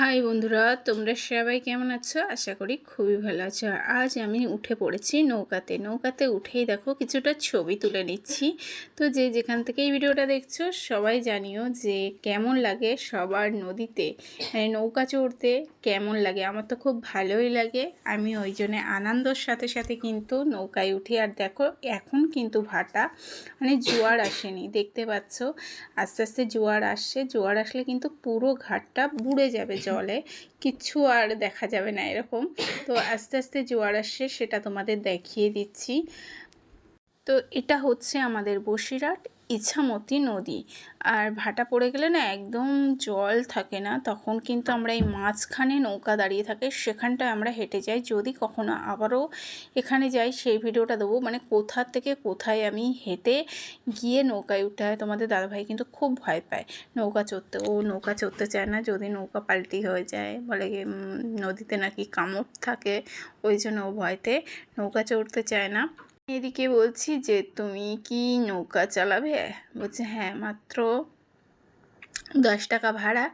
High বন্ধুরা, তোমরা সবাই কেমন আছো? আশা করি খুবই ভালো আছো। আজ আমি উঠে পড়েছি নৌকাতে। নৌকাতে উঠেই দেখো কিছুটা ছবি তুলে নিচ্ছি। তো যে যেখান থেকে এই ভিডিওটা দেখছ, সবাই জানিও যে কেমন লাগে সবার নদীতে। মানে নৌকা চড়তে কেমন লাগে? আমার তো খুব ভালোই লাগে। আমি ওই জন্যে আনন্দর সাথে সাথে কিন্তু নৌকায় উঠি। আর দেখো, এখন কিন্তু ভাটা মানে জোয়ার আসেনি, দেখতে পাচ্ছ? আস্তে আস্তে জোয়ার আসছে। জোয়ার আসলে কিন্তু পুরো ঘাটটা বুড়ে যাবে জলে কিচ্ছু আর দেখা যাবে না এরকম। তো আস্তে আস্তে জোয়ার আসছে, সেটা তোমাদের দেখিয়ে দিচ্ছি। তো এটা হচ্ছে আমাদের বসিরহাট। ইছামতি নদী। আর ভাটা পড়ে গেলে না একদম জল থাকে না, তখন কিন্তু আমরা এই মাঝখানে নৌকা দাঁড়িয়ে থাকে, সেখানটায় আমরা হেঁটে যাই। যদি কখনো আবারও এখানে যাই, সেই ভিডিওটা দেবো। মানে কোথা থেকে কোথায় আমি হেঁটে গিয়ে নৌকায় উঠতে হয়, তোমাদের দাদাভাই কিন্তু খুব ভয় পায়। নৌকা চড়তে, ও নৌকা চড়তে চায় না, যদি নৌকা পাল্টি হয়ে যায়, বলে নদীতে নাকি কামড় থাকে, ওই জন্য ও ভয়তে নৌকা চড়তে চায় না। এদিকে বলছি যে, তুমি কি নৌকা চালাবে? বলছে হ্যাঁ মাত্র দশ টাকা ভাড়া।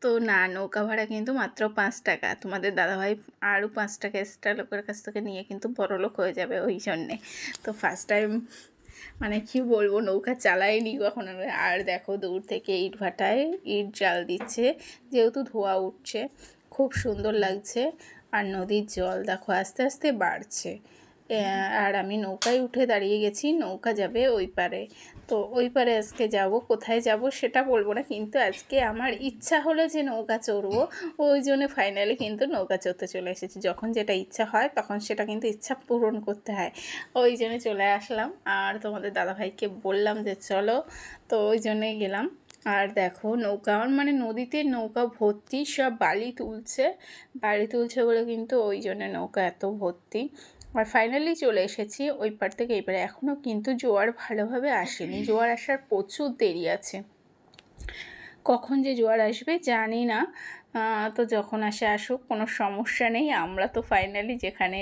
তো না, নৌকা ভাড়া কিন্তু মাত্র পাঁচ টাকা। তোমাদের দাদাভাই আরও পাঁচ টাকা এক্সট্রা লোকের কাছ থেকে নিয়ে কিন্তু বড়লোক হয়ে যাবে ওই জন্যে। তো ফার্স্ট টাইম মানে কি বলব, নৌকা চালাইনি কখনো। আর দেখো, দূর থেকে ইট ভাটায় ইট জাল দিচ্ছে, যেহেতু ধোয়া উঠছে। খুব সুন্দর লাগছে। আর নদীর জল দেখো, আস্তে আস্তে বাড়ছে। আর আমি নৌকায় উঠে দাঁড়িয়ে গেছি, নৌকা যাবে ওই পারে। তো ওই পারে আজকে যাব, কোথায় যাব সেটা বলব না, কিন্তু আজকে আমার ইচ্ছা হলো যে নৌকা চড়বো। ওই জন্য ফাইনালি কিন্তু নৌকা চড়তে চলে এসেছি। যখন যেটা ইচ্ছা হয়, তখন সেটা কিন্তু ইচ্ছা পূরণ করতে হয়। ওই জন্য চলে আসলাম। আর তোমাদের দাদাভাইকে বললাম যে চলো, তো ওই জন্যই গেলাম। আর দেখো, নৌকা মানে নদীতে নৌকা ভর্তি, সব বালি তুলছে। বালি তুলছে বলে কিন্তু ওই জন্য নৌকা এত ভর্তি। আর ফাইনালি চলে এসেছি ওই পার থেকে। এই পারে এখনও কিন্তু জোয়ার ভালোভাবে আসেনি। জোয়ার আসার প্রচুর দেরি আছে। কখন যে জোয়ার আসবে জানি না। তো যখন আসে আসুক, কোনো সমস্যা নেই। আমরা তো ফাইনালি যেখানে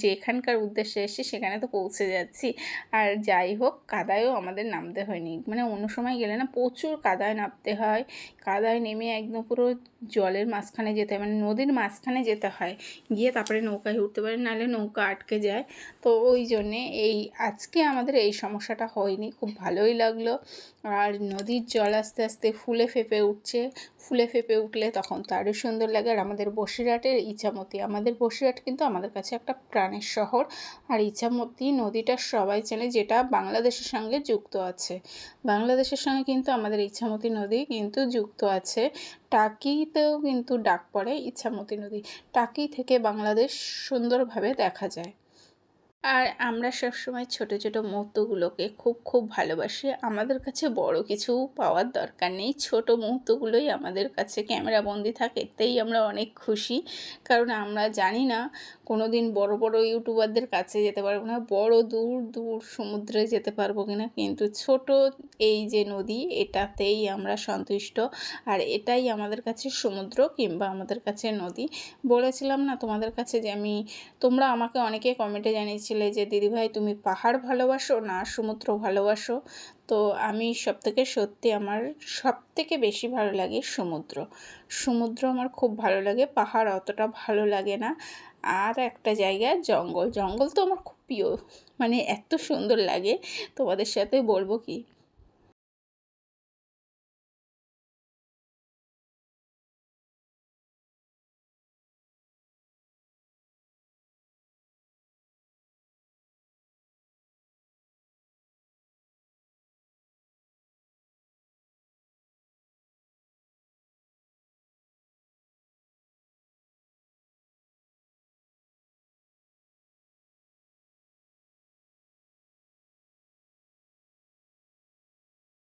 যে এখানকার উদ্দেশ্যে এসে সেখানে তো পৌঁছে যাচ্ছি। আর যাই হোক, কাদায়ও আমাদের নামতে হয়নি। মানে অন্য সময় গেলে না প্রচুর কাদায় নামতে হয়। কাদায় নেমে একদম পুরো জলের মাঝখানে যেতে হয় মানে নদীর মাঝখানে যেতে হয়। গিয়ে তারপরে নৌকায় উঠতে পারে, নাহলে নৌকা আটকে যায়। তো ওই জন্যে এই, আজকে আমাদের এই সমস্যাটা হয়নি। খুব ভালোই লাগল। আর নদীর জল আস্তে আস্তে ফুলে ফেপে উঠছে। ফুলে ফেপে উঠলে তখন তো আরও সুন্দর লাগে। আর আমাদের বসিরহাটের ইচ্ছামতি আমাদের বসিরহাট কিন্তু আমাদের কাছে একটা প্রাণের শহর। আর ইচ্ছামতি নদীটা সবাই চেনে, যেটা বাংলাদেশের সঙ্গে যুক্ত আছে। বাংলাদেশের সঙ্গে কিন্তু আমাদের ইচ্ছামতি নদী কিন্তু যুক্ত আছে। টাকিতেও কিন্তু ডাক পড়ে ইছামতি নদী। টাকি থেকে বাংলাদেশ সুন্দরভাবে দেখা যায়। আর আমরা সবসময় ছোট ছোট মুহূর্তগুলোকে খুব খুব ভালোবাসি। আমাদের কাছে বড় কিছু পাওয়ার দরকার নেই। ছোট মুহূর্তগুলোই আমাদের কাছে ক্যামেরাবন্দি থাকে এতেই আমরা অনেক খুশি। কারণ আমরা জানি না কোনো দিন বড় বড় ইউটিউবারদের কাছে যেতে পারব না, বড় দূর দূর সমুদ্রে যেতে পারব কিনা। কিন্তু ছোট এই যে নদী, এটাতেই আমরা সন্তুষ্ট। আর এটাই আমাদের কাছে সমুদ্র কিংবা আমাদের কাছে নদী। বলেছিলাম না তোমাদের কাছে যে আমি, তোমরা আমাকে অনেকে কমেন্টে জানিয়েছিলে যে, দিদিভাই, তুমি পাহাড় ভালোবাসো না সমুদ্র ভালোবাসো? তো আমি সব থেকে সত্যি আমার সবথেকে বেশি ভালো লাগে সমুদ্র। সমুদ্র আমার খুব ভালো লাগে, পাহাড় অতটা ভালো লাগে না। আর একটা জায়গা, জঙ্গল। জঙ্গল তো আমার খুব প্রিয়। মানে এত সুন্দর লাগে। তোমাদের সাথে বলব কি?